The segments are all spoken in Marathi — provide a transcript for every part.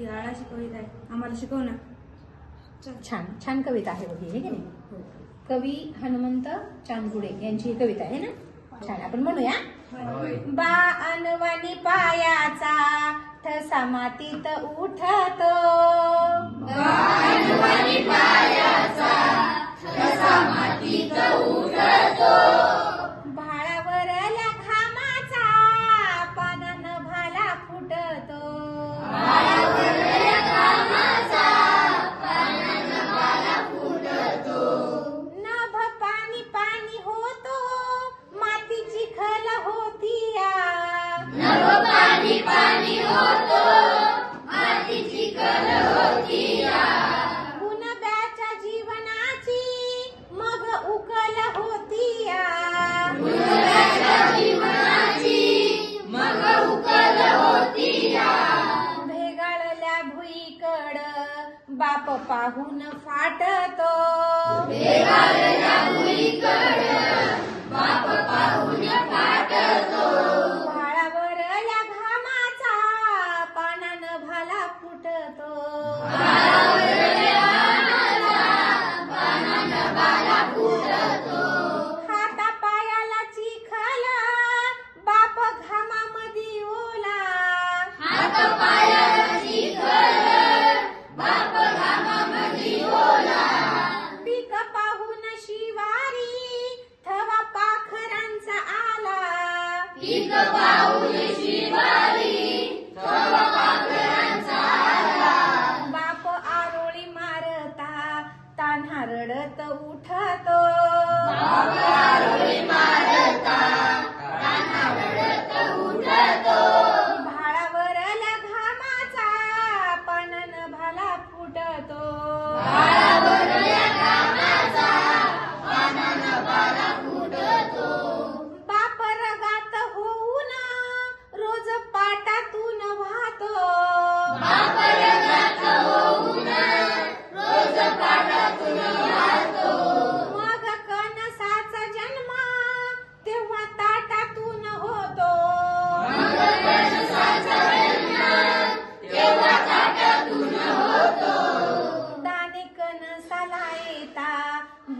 ही आळाची कविता आहे. आम्हाला शिकव ना. चल. छान छान कविता आहे बघी हे की नाही? हो. कवी हनुमंत चांदगुडे यांची ही कविता आहे ना? छान आपण म्हणूया. बा अनवानी पायाचा ठसा मातीत उठतो. बाप पाहून फाटतो. बाप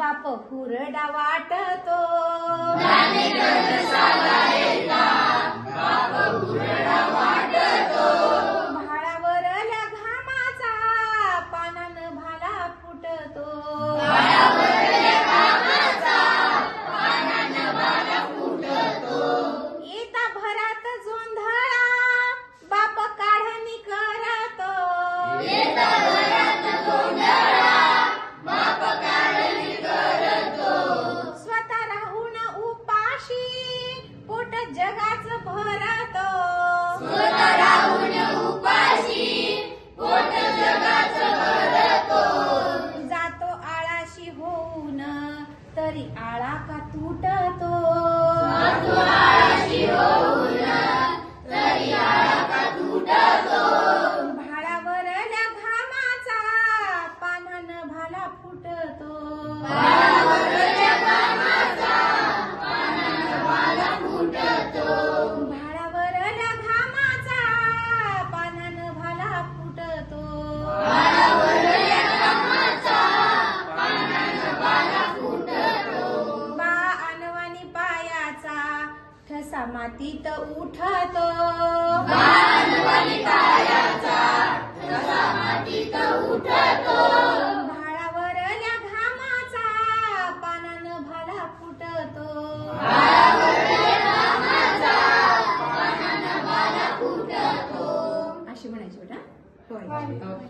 बाप हुरडा वाटतो. भाळावरल्या घामाचा पानान भाला फुटतो. तरी आळा का तुटतो? समातीत मातीत उठतो. भाळावरल्या घामाचा पानानं भाला फुटतो. अशी म्हणायची बेटा. होय.